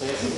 роботу сесії.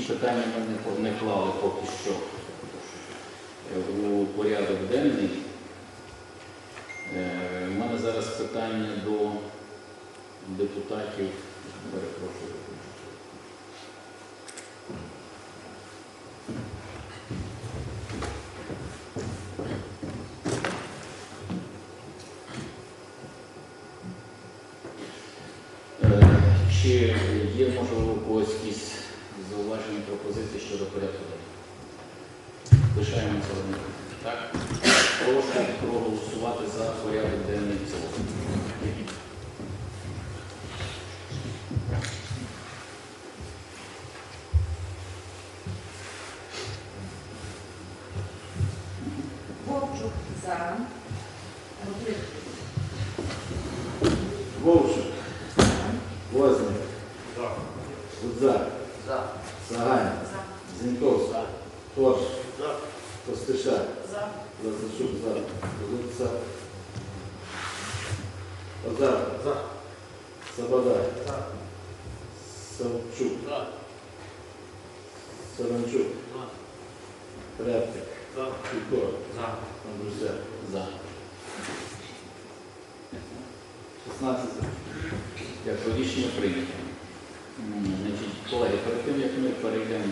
питання ми не клали поки що е, у порядок денний. Е, У мене зараз питання до депутатів. Перепрошую. Е, Чи є, можливо, у когось якісь зауваження пропозиції щодо порядку денного? Лишаємо. Так? Прошу проголосувати за порядок денний в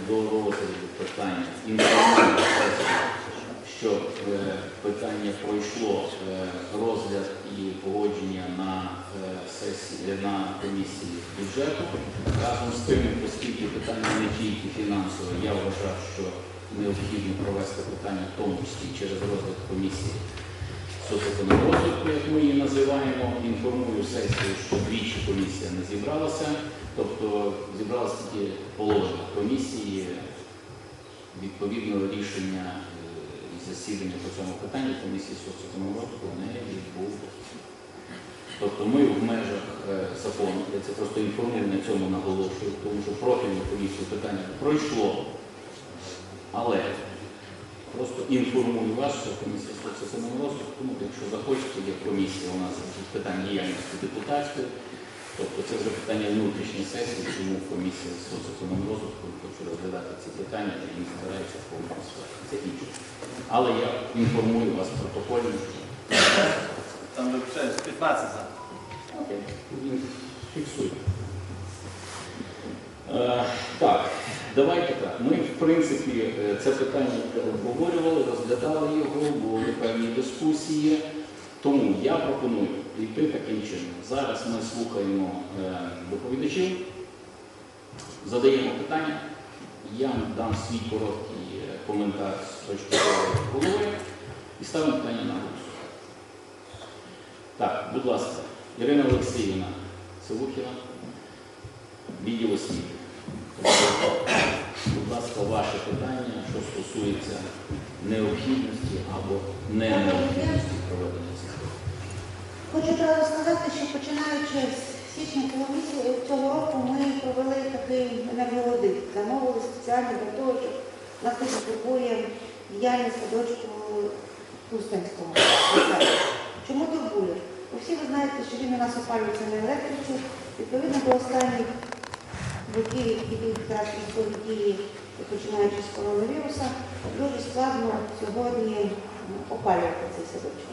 до розгляду питання інформації, що е, питання пройшло е, розгляд і погодження на е, сесії на комісії бюджету. Разом з тим, оскільки питання не тільки фінансове, я вважав, що необхідно провести питання в тому числі через розгляд комісії соцекономічного розвитку, як ми її називаємо, інформую сесію, що двічі комісія не зібралася, тобто зібралася тільки половина комісії, відповідно рішення е, і засідання по цьому питанню комісії соцекономічного розвитку не відбулося. Тобто ми в межах е, закону, я це просто інформую на цьому наголошую, тому що профільну комісію питання пройшло, але Просто інформую вас, що комісія соціального розвитку, ну, якщо захочете, є комісія у нас питань діяльності депутатської, тобто це вже питання внутрішньої сесії, тому комісія з соціального розвитку хоче розглядати ці питання і не збирається складі. Це інше. Але я інформую вас протокольно. Там вибачаюсь, 15 за. Окей, фіксую. Е, так, давайте так. Ми, в принципі, е, це питання обговорювали, розглядали його, були певні дискусії. Тому я пропоную таким чином. Зараз ми слухаємо е, доповідачів, задаємо питання. Я дам свій короткий е, коментар з точки зору голови і ставимо питання на голосування. Так, будь ласка, Ірина Олексіївна Севухіна, відділ освіти. Будь ласка, ваше питання, що стосується необхідності або необхідності цих виборів. Одразу сказати, що починаючи з січня цього року ми провели такий енергоаудит. Замовили спеціально для того, щоб нас дуже турбує діяльність садочку Тустанського. Чому турбує? Бо всі ви знаєте, що він у нас опалюється на електриці. Відповідно до останніх років, які військові дії, починаючи з коронавіруса, дуже складно сьогодні опалювати цей садочок.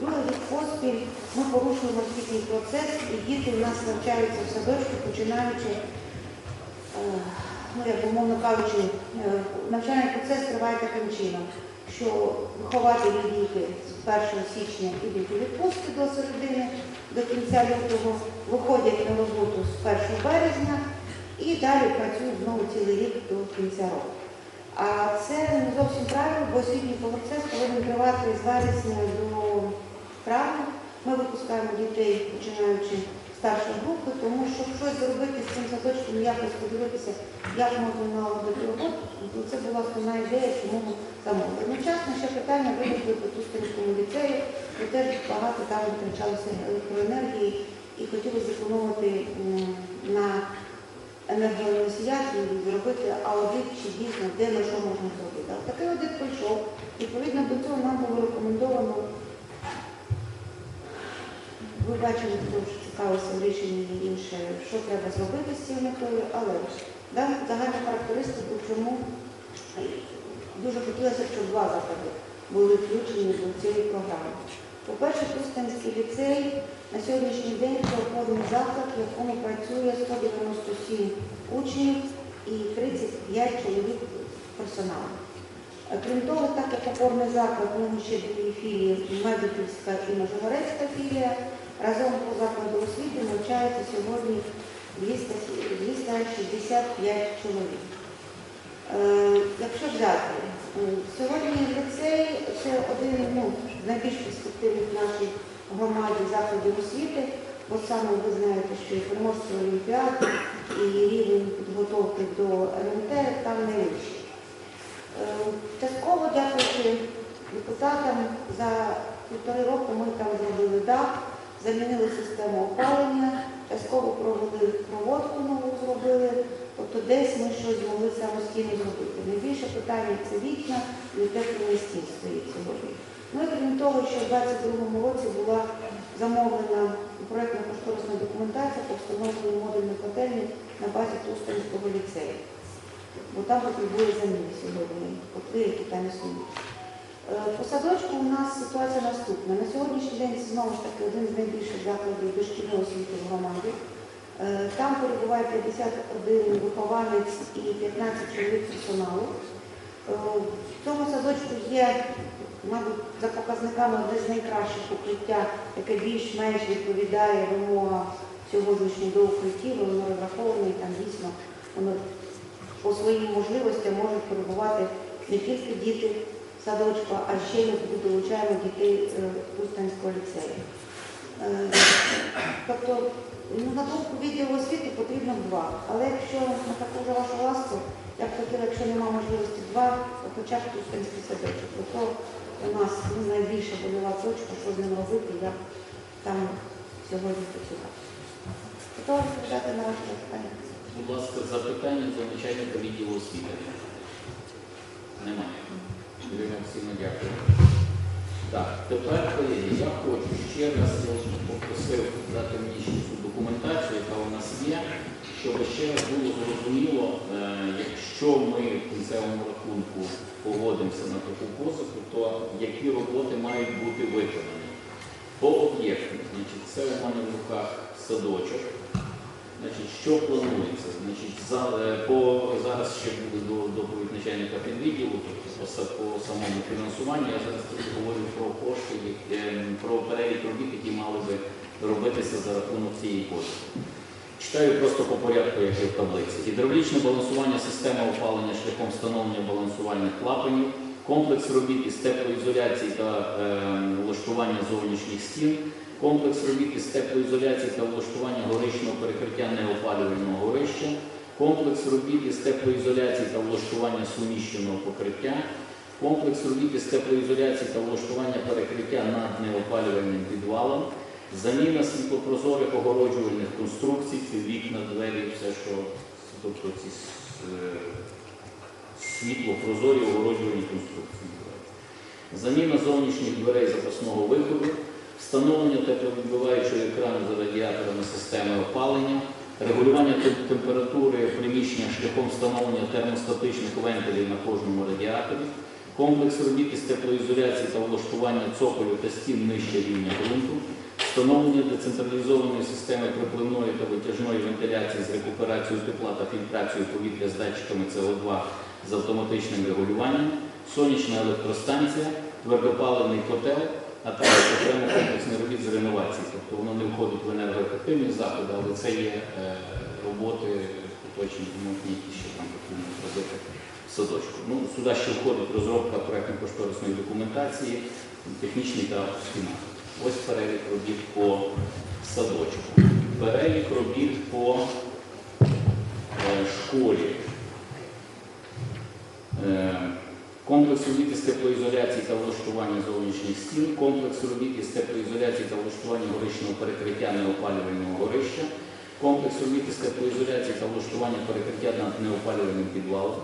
Другий рік поспіль ми порушуємо освітній процес, і діти у нас навчаються в садочку, починаючи, е, ну як умовно кажучи, е, навчальний процес триває таким чином, що вихователі діти з 1 січня ідуть у відпустки до середини, до кінця лютого, виходять на роботу з 1 березня і далі працюють знову цілий рік до кінця року. А це не зовсім правильно, бо освітній процес повинен тривати з вересня до травня. Ми випускаємо дітей, починаючи старшої групи, тому що щось зробити з цим садочком, якось подивитися, як можна налагодити роботу, це була основна ідея, чому ми замовили. Одночасно ще питання виникли по Тустинському ліцею, де теж багато там витрачалося електроенергії і хотіли зекономити на енергоносіях і зробити аудит, чи дійсно де на що можна зробити. Такий аудит пройшов. Відповідно до цього нам було рекомендовано ви бачили, хто цікавився в рішенні інше, що треба зробити з цією метою, але да, загальна характеристика, чому дуже хотілося, щоб два заклади були включені до цієї програми. По-перше, Тустанський ліцей на сьогоднішній день це опорний заклад, в якому працює 197 учнів і 35 чоловік персоналу. Е, Крім того, так як опорний заклад, нього ще дві філії, Медиківська і Можгорецька філія, разом по закладу освіти навчається сьогодні 265 чоловік. Е, Якщо взяти, сьогодні ліцей це один ну, з найбільш перспективних в нашій громаді закладів освіти, бо саме ви знаєте, що і переможці Олімпіади, і рівень підготовки до РНТ там найвищий. Е, Частково дякуючи депутатам, за півтори року ми там зробили дах, замінили систему опалення, частково провели проводку нову зробили, тобто десь ми щось змогли самостійно зробити. Найбільше питання це вікна, і утеплення стін стоїть сьогодні. Ну і крім того, що в 2022 році була замовлена проєктна кошторисна документація по встановленню модульної котельні на базі Тустанського ліцею. Бо там потребує заміни сьогодні, котли, які там існують. Е, По садочку у нас ситуація наступна. На сьогоднішній день знову ж таки один з найбільших закладів дошкільної освіти в громаді. Е, Там перебуває 51 вихованець і 15 чоловік персоналу. Е, В цьому садочку є, мабуть, за показниками одне з найкращих укриття, яке більш-менш відповідає вимогам сьогоднішніх до укриттів, воно розраховане і там дійсно воно по своїм можливостям можуть перебувати не тільки діти садочка, а ще ми долучаємо дітей е, Пустанського ліцею. Е, Тобто, ну, на думку відділу освіти потрібно два. Але якщо на таку вже вашу ласку, я б хотіла, якщо немає можливості два, то хоча б Пустанський садочок. Бо у нас ну, найбільша больова точка, що з ним робити, як там сьогодні працювати. Готова відповідати на ваше питання? Будь ласка, запитання до начальника відділу освіти. Немає. Ірина Олексійовна, дякую. Так, тепер колеги, я хочу ще раз попросив дати мені цю документацію, яка у нас є, щоб ще раз було зрозуміло, е, якщо ми в кінцевому рахунку погодимося на таку позику, то які роботи мають бути виконані. По об'єкту, це у мене в руках садочок. Значить, що планується? Значить, за, е, по, зараз ще буде до, доповідь начальника підвідділу, тобто по, самому фінансуванню. Я зараз тільки говорю про кошти, е, про перелік робіт, які мали би робитися за рахунок цієї кошти. Читаю просто по порядку, як є в таблиці. Гідравлічне балансування системи опалення шляхом встановлення балансувальних клапанів, комплекс робіт із теплоізоляції та е, влаштування зовнішніх стін, комплекс робіт із теплоізоляції та влаштування горичного перекриття неопалювального горища, комплекс робіт із теплоізоляції та влаштування суміщеного покриття, комплекс робіт із теплоізоляції та влаштування перекриття над неопалювальним підвалом, заміна світлопрозорих огороджувальних конструкцій, вікна, двері, все, що тобто ці е, світлопрозорі огороджувальні конструкції. Заміна зовнішніх дверей запасного виходу, встановлення тепловідбиваючого екрану за радіаторами системи опалення, регулювання температури приміщення шляхом встановлення термостатичних вентилів на кожному радіаторі, комплекс робіт із теплоізоляції та влаштування цоколю та стін нижче рівня ґрунту, встановлення децентралізованої системи припливної та витяжної вентиляції з рекуперацією тепла та фільтрацією повітря з датчиками СО2 з автоматичним регулюванням, сонячна електростанція, твердопаливний котел, а також окремо комплексний робіт з реновації. Тобто воно не входить в енергоефективні заходи, але це є е, роботи поточні, ремонтні, які ще там потрібно робити в садочку. Ну, сюди ще входить розробка проєктно-кошторисної документації, технічний та фінанс. Ось перелік робіт по садочку. Перелік робіт по е, школі. Е, Комплекс робіт із теплоізоляції та влаштування зовнішніх стін, комплекс робіт із теплоізоляції та влаштування горичного перекриття неопалювального горища, комплекс робіт із теплоізоляції та влаштування перекриття над неопалювальним підвалом,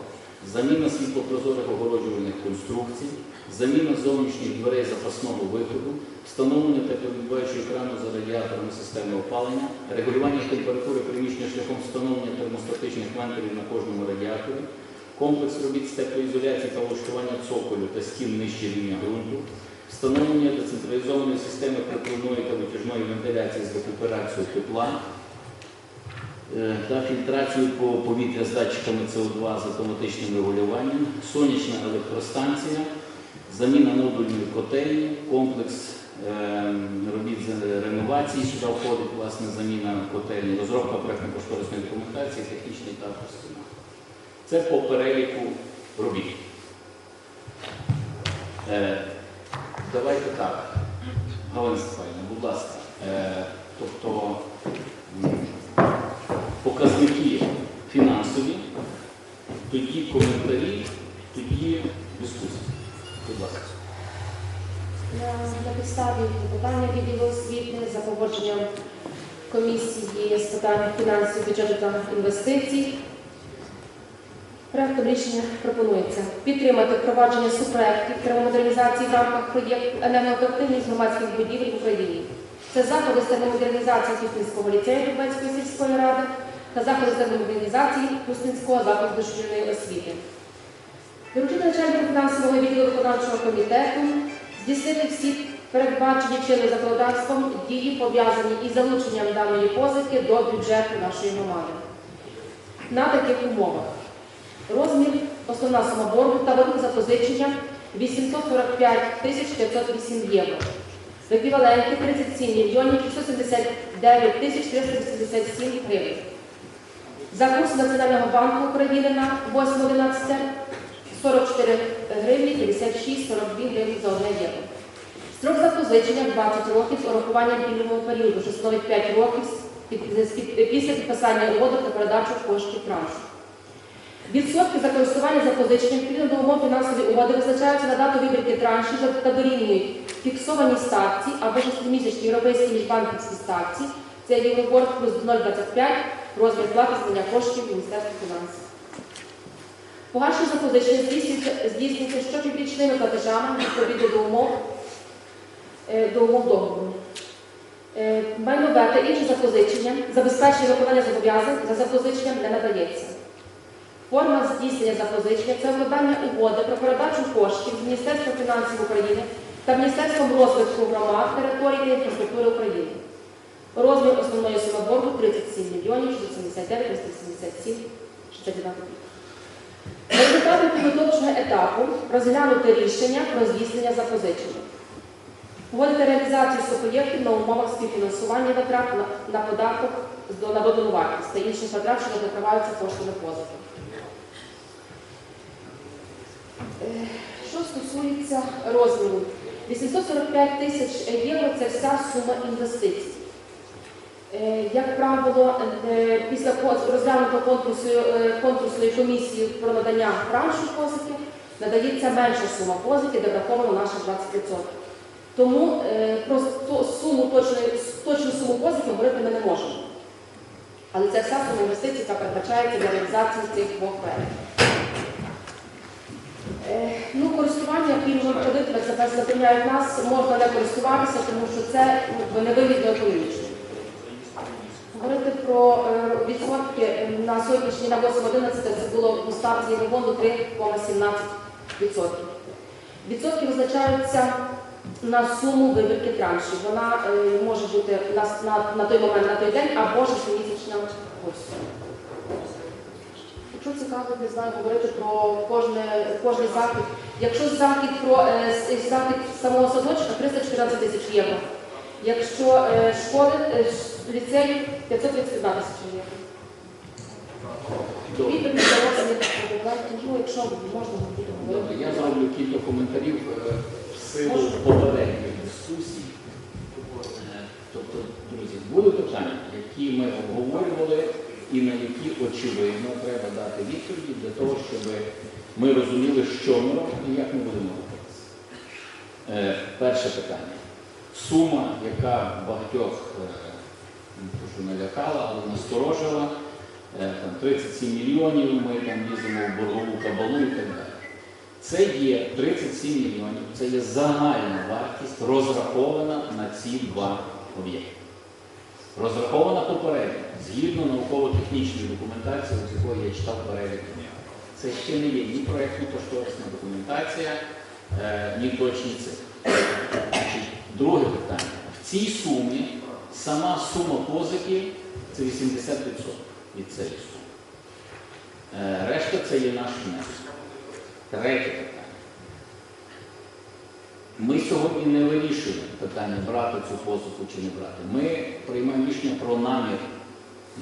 заміна світлопрозорих огороджувальних конструкцій, заміна зовнішніх дверей запасного виходу, встановлення тепловідбиваючого екрану за радіаторами системи опалення, регулювання температури приміщення шляхом встановлення термостатичних вентилів на кожному радіаторі, комплекс робіт з теплоізоляції та влаштування цоколю та стін нижче рівня ґрунту, встановлення децентралізованої системи припливної та витяжної вентиляції з рекуперацією тепла е, та фільтрацією по повітря з датчиками СО2 з автоматичним регулюванням, сонячна електростанція, заміна модульної котельні, комплекс е, робіт з реновації, сюди входить власне заміна котельні, розробка проєктно-кошторисної документації, технічний та постійна. Це по переліку робіт. Е, давайте так. Галина Степанівна, будь ласка. Е, тобто показники фінансові, тоді коментарі, тоді дискусії. Будь ласка. На, підставі питання відділу освіти за погодженням комісії з питань фінансів, бюджету та інвестицій. Проектом рішення пропонується підтримати впровадження субпроєктів термомодернізації в рамках проєкту енергоефективність громадських будівель в Україні. Це заходи з термомодернізації Кісненського ліцею Дубецької сільської ради та заходи з термомодернізації Кусненського закладу дошкільної освіти. Доручити начальнику фінансового відділу виконавчого комітету здійснити всі передбачені чинним законодавством дії, пов'язані із залученням даної позики до бюджету нашої громади. На таких умовах. Розмір, основна сума боргу та валют запозичення 845 тисяч 508 євро. В еквіваленті 37 мільйонів 679 тисяч 387 гривень. За курс Національного банку України на 8.11 44 гривні 56 42 гривні за 1 євро. Строк запозичення 20 років з урахуванням пільгового періоду, що становить 5 років після підписання угоди та передачу коштів траншу. Відсотки за користування запозиченням відповідно до умов фінансової угоди визначаються на дату вибірки траншів за- та дорівнюють фіксовані ставці або шестимісячні європейські міжбанківські ставці. Це Євроборд плюс 0,25 розмір плати здання коштів Міністерства фінансів. Погашення запозичення здійснюється, здійснюється щопіврічними платежами відповідно до умов, е, до умов договору. Е, Майнове та інші запозичення, забезпечення виконання зобов'язань за запозиченням не надається. Форма здійснення запозичення це укладання угоди про передачу коштів з Міністерства фінансів України та Міністерством розвитку громад, територій та інфраструктури України. Розмір основної суми боргу 37 мільйонів 679 377 61 копійка. За результатом підготовчого етапу розглянути рішення про здійснення запозичення. Погодити реалізацію суб'єктів на умовах співфінансування витрат на, податок на додану вартість та інших витрат, що не покриваються коштами позики. Е, Що стосується розміру, 845 тисяч євро це вся сума інвестицій. Е, Як правило, е, після розглянутого е, конкурсної комісії про надання траншу позики надається менша сума позики, де враховано наше 20%. Тому про суму точну суму позики говорити ми не можемо. Але це вся сума інвестицій, яка передбачається для реалізації цих двох проєктів. Ну, користування пільговим кредитами це запевняють нас, можна не користуватися, тому що це ну, невигідно економічно. Говорити про е, відсотки е, на сьогоднішній на 8.11 це було по ставці фонду 3,17%. Відсотки визначаються на суму вибірки траншів. Вона е, може бути на, на, на той момент, на той день або шестимісячна ось. Якщо цікаво, не знаю, говорити про кожне, кожний захід. Якщо захід про захід самого садочка 314 тисяч євро. Якщо школи, ліцеї 531 тисяча євро. Відповідь за документів, ну, якщо можна буде говорити. я зроблю кілька коментарів е, в силу попередньої дискусії. Е, Тобто, друзі, були питання, які ми обговорювали і на які, очевидно, треба дати відповіді для того, щоб ми розуміли, що ми робимо і як ми будемо рухатися. Е, Перше питання. Сума, яка багатьох то, налякала, але насторожила, е, там 37 мільйонів, ми там ліземо в боргову кабалу і так далі. Це є 37 мільйонів, це є загальна вартість, розрахована на ці два об'єкти. Розрахована попередньо, згідно науково-технічної документації, з якої я читав перелік. Це ще не є ні проєктно-кошторисна документація, е, ні точні цифри. Друге питання. В цій сумі сама сума позики це 80% від цієї суми. Решта це є наш внесок. Третє питання. Ми сьогодні не вирішуємо питання брати цю позику чи не брати. Ми приймаємо рішення про намір,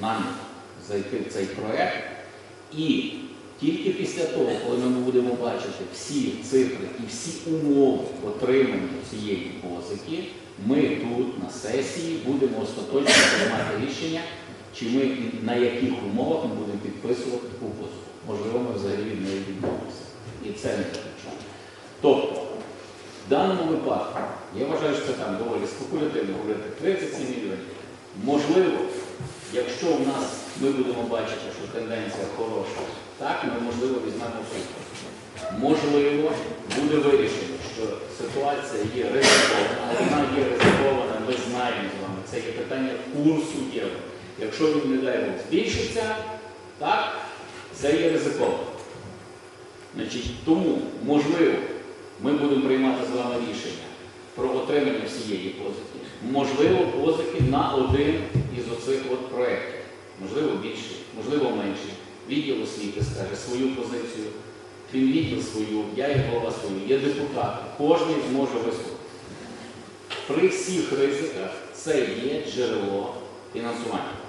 намір зайти в цей проект. І тільки після того, коли ми будемо бачити всі цифри і всі умови отримання цієї позики, ми тут на сесії будемо остаточно приймати рішення, чи ми на яких умовах ми будемо підписувати позику. Можливо, ми взагалі неї відмовимося. І це не виключає. Тобто, в даному випадку, я вважаю, що це там доволі спекулятивно говорити 37 мільйонів. Можливо, якщо в нас ми будемо бачити, що тенденція хороша, так, ми можливо візьмемо цифру. Можливо, буде вирішено, що ситуація є ризикована, але вона є ризикована, ми знаємо з вами. Це є питання курсу євро. Якщо він, не дай Бог, збільшиться, так, це є ризиково. Значить, тому, можливо, ми будемо приймати з вами рішення про отримання всієї позики. Можливо, позики на один із оцих от проєктів. Можливо, більший, можливо, менший. Відділ освіти скаже свою позицію, фінвідділ свою, я є голова свою, є депутати. Кожен зможе висловити. При всіх ризиках це є джерело фінансування.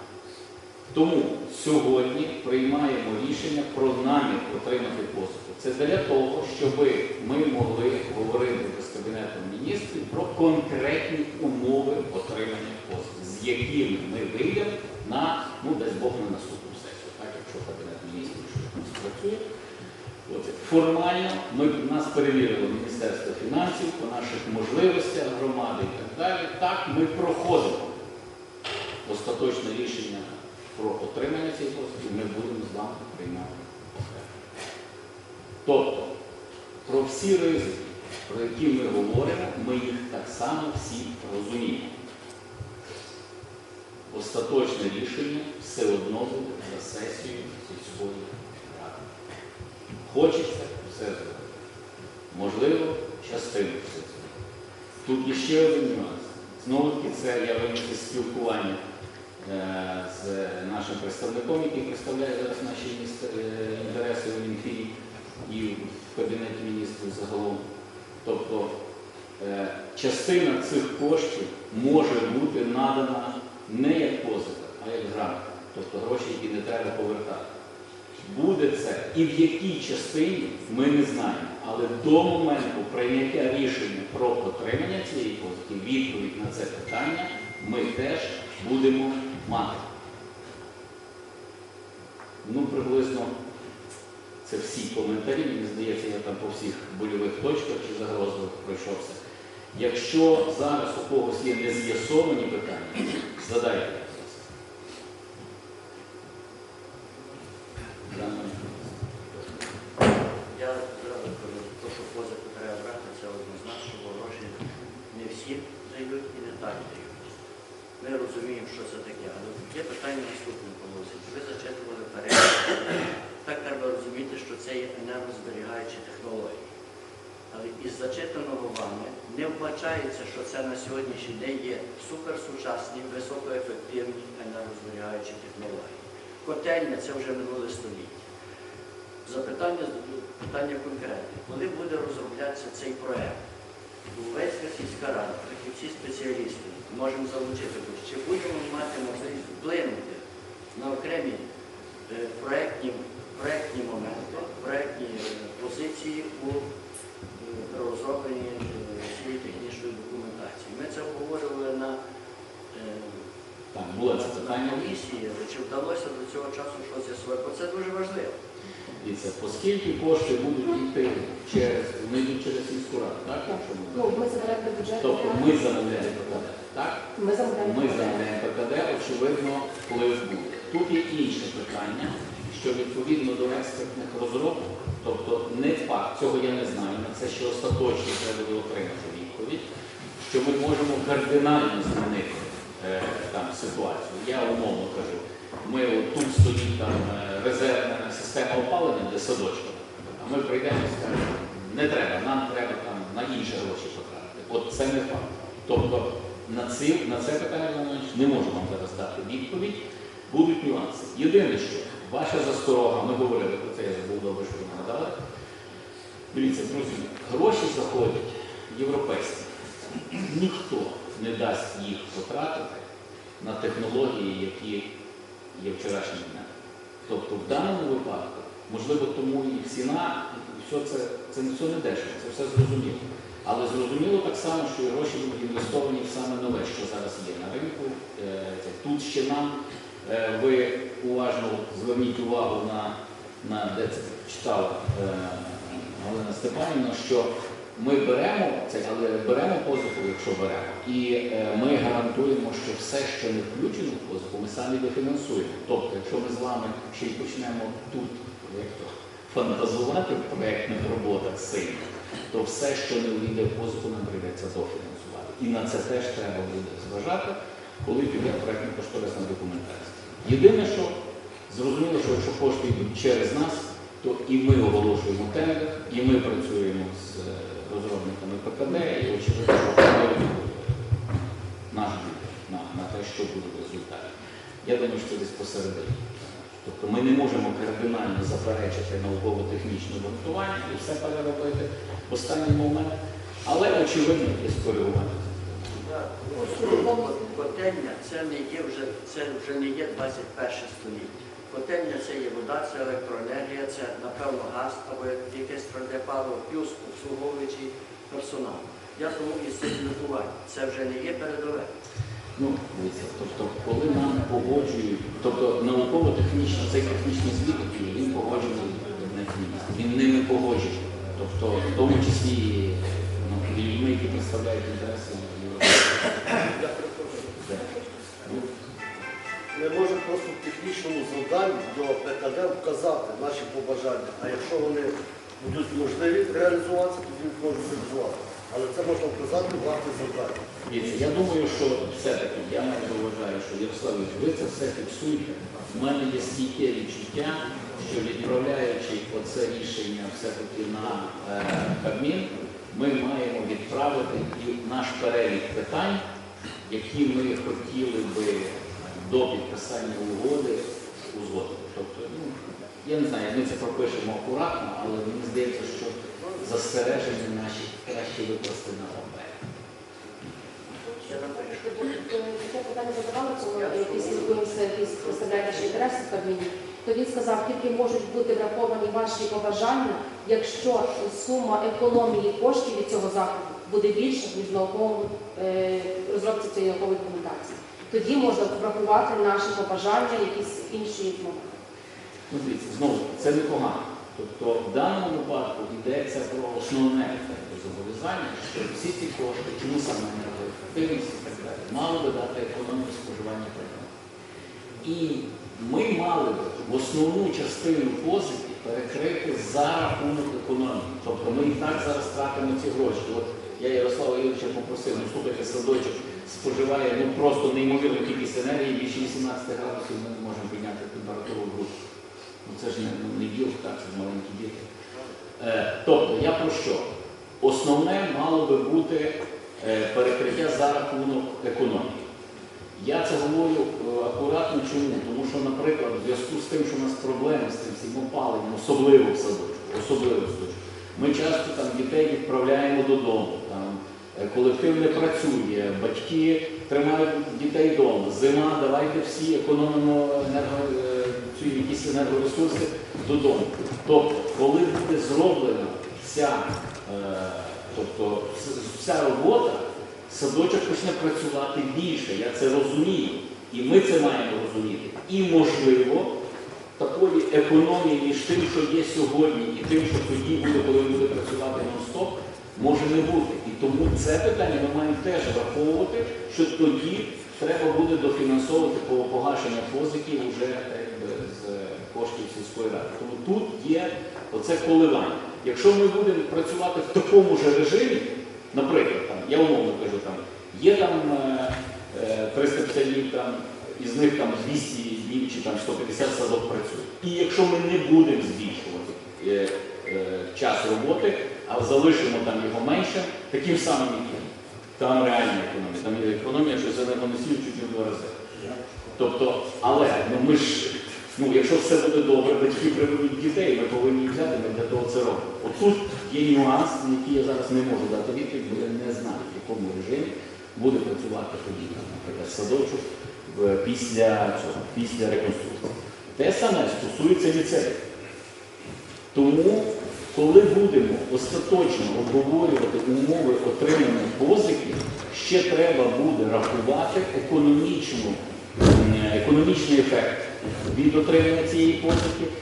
Тому сьогодні приймаємо рішення про намір отримати позику. Це для того, щоб ми могли говорити з Кабінетом міністрів про конкретні умови отримання позику, з якими ми вийдемо на, ну, дасть Бог, на наступну сесію, так, якщо Кабінет міністрів щось спрацює. От, формально ми, нас перевірило Міністерство фінансів по наших можливостях громади і так далі. Так, ми проходимо остаточне рішення про отримання цієї послуги, ми будемо з вами приймати. Тобто, про всі ризики, про які ми говоримо, ми їх так само всі розуміємо. Остаточне рішення все одно буде за сесією сільської. Хочеться все зробити. Можливо, частину все зробити. Тут є ще один нюанс. Знову таки, це я виніс із спілкування е, з нашим представником, який представляє зараз наші е, інтереси в Мінфіні і в Кабінеті міністрів загалом. Тобто е, частина цих коштів може бути надана не як позика, а як грант. Тобто гроші, які не треба повертати. Буде це і в якій частині ми не знаємо. Але до моменту прийняття рішення про отримання цієї позики, відповідь на це питання ми теж будемо мати. Ну, приблизно це всі коментарі. Мені здається, я там по всіх больових точках чи загрозливих пройшовся. Якщо зараз у когось є нез'ясовані питання, задайте. будь ласка. Дана. Я зразу кажу, то, що позику треба брати, це однозначно, бо гроші не всі дають і не так дають. Ми розуміємо, що це таке, але є питання наступне полосить. Ви зачитували перегляд. Так треба розуміти, що це є енергозберігаючі технології. Але із зачитаного вами не вбачається, що це на сьогоднішній день є суперсучасні, високоефективні енергозберігаючі технології. Котельня це вже минуле століття. Запитання питання конкретне. Коли буде розроблятися цей проект? Луцька сільська рада, фахівці спеціалісти, можемо залучити, чи будемо мати можливість вплинути на окремі е, проектні, проектні моменти, проектні е, позиції у розробленні е, цієї технічної документації. Ми це обговорювали на е, комісії, чи вдалося до цього часу щось з'ясувати, бо це дуже важливо. Дивіться, оскільки кошти будуть йти через, вони йдуть через раду, так? Ми Ну, ми заберемо бюджет. Тобто ми замовляємо ПКД, так? Ми замовляємо. Ми замовляємо ПКД, очевидно, вплив буде. Тут є інше питання, що відповідно до експертних розробок, тобто не факт, цього я не знаю, на це ще остаточно треба буде отримати відповідь, що ми можемо кардинально змінити е, там, ситуацію. Я умовно кажу, ми от тут стоїть там е, резервна система опалення для садочка, а ми прийдемо і скажемо, не треба, нам треба там на інші гроші потратити. От це не факт. Тобто на, ці, на це питання не можу вам зараз дати відповідь. Будуть нюанси. Єдине, що ваша засторога, ми говорили про це, я забув добре, що ви нагадали. Дивіться, друзі, гроші заходять європейські. Ніхто не дасть їх потратити на технології, які є вчорашнім днем. Тобто в даному випадку, можливо, тому і ціна, і все це, це все не дешево, це все зрозуміло. Але зрозуміло так само, що гроші будуть інвестовані в саме нове, що зараз є на ринку. Е, Тут ще нам, ви уважно зверніть увагу на, на де це читала е, Галина Степанівна, що ми беремо це, але беремо позику, якщо беремо, і е, ми гарантуємо, що все, що не включено в позику, ми самі дофінансуємо. Тобто, якщо ми з вами ще й почнемо тут як то, фантазувати в проєктних роботах сильно, то все, що не увійде в позику, нам прийдеться дофінансувати. І на це теж треба буде зважати. коли піде проєктно-кошторисна документація. Єдине, що зрозуміло, що якщо кошти йдуть через нас, то і ми оголошуємо тендер, і ми працюємо з е, розробниками ПКД, і очевидно, що ми наш на, на те, що буде в результаті. Я думаю, що це десь посередині. Тобто ми не можемо кардинально заперечити науково-технічне обґрунтування і все переробити в останній момент, але очевидно є скоригувати. Котельня це не є вже, це вже не є 21 століття. Котельня це є вода, це електроенергія, це напевно газ або якесь тверде плюс обслуговуючий персонал. Я тому і це підготування. Це вже не є передове. Ну, дивіться, тобто, коли нам погоджують, тобто науково-технічно цей технічний звіт, він погоджений. Він ними погоджений. Тобто, в тому числі ну, людьми, які представляють інтереси. Технічному завданні до ПКД вказати наші побажання, а якщо вони будуть можливі реалізуватися, то їх можуть реалізувати. Але це можна вказати в завдання. Дивіться, я думаю, що все-таки я вважаю, що Ярославович, ви це все фіксуєте. У мене є стійке відчуття, що відправляючи оце рішення все-таки на е, Кабмін, ми маємо відправити і наш перелік питань, які ми хотіли би до підписання угоди узгодити. Тобто, ну, я не знаю, ми це пропишемо акуратно, але мені здається, що застереження наші краще викласти на папері. Я. Питання задавали, коли якісь представляють наші інтереси в Кабміні, то він сказав, тільки можуть бути враховані ваші побажання, якщо сума економії коштів від цього заходу буде більша, ніж науковому е, розробці цієї наукової документації. Тоді можна врахувати наші побажання, якісь інші моменти. Ну, дивіться, знову це непогано. Тобто в даному випадку йдеться про основне зобов'язання, що всі ці кошти, чому саме енергоефективність і так далі, мали би дати економію споживання природного. І ми мали би в основну частину позики перекрити за рахунок економії. Тобто ми і так зараз тратимо ці гроші. От я Ярослава Ігоровича попросив, ну слухайте, садочок споживає ну, просто неймовірну кількість енергії, більше 18 градусів ми не можемо підняти температуру в групі. Ну це ж не, ну, не діло, так, це маленькі діти. Е, тобто, я про що? Основне мало би бути е, перекриття за рахунок економії. Я це говорю е, акуратно чому? Тому що, наприклад, в зв'язку з тим, що у нас проблеми з цим всім опаленням, особливо в садочку, особливо в садочку, ми часто там дітей відправляємо додому. Там, колектив не працює, батьки тримають дітей вдома. Зима, давайте всі економимо енерго, е, якісь енергоресурси додому. Тобто, коли буде зроблена вся, е, тобто, вся робота, садочок почне працювати більше, я це розумію. І ми це маємо розуміти. І можливо, такої економії між тим, що є сьогодні, і тим, що тоді буде, коли буде працювати нон-стоп, може не бути. І тому це питання ми маємо теж враховувати, що тоді треба буде дофінансовувати по погашення позиків вже з коштів сільської ради. Тому тут є оце коливання. Якщо ми будемо працювати в такому ж режимі, наприклад, там, я умовно кажу, там, є там е, е, 350 днів, там, із них там 200 днів чи там 150 садок працює. І якщо ми не будемо збільшувати е, е, час роботи, а залишимо там його менше, таким самим як є. Там реальна економія, там є економія, що енергоносіїв чуть в два рази. Тобто, але ну ми ж, ну якщо все буде добре, батьки приведуть дітей, ми повинні взяти, ми для того це робимо. Отут є нюанс, на який я зараз не можу дати відповідь, бо я не знаю, в якому режимі буде працювати тоді, наприклад, садочок після цього, після реконструкції. Те саме стосується ліцею. Тому, коли будемо остаточно обговорювати умови отримання позики, ще треба буде рахувати економічний ефект від отримання цієї позики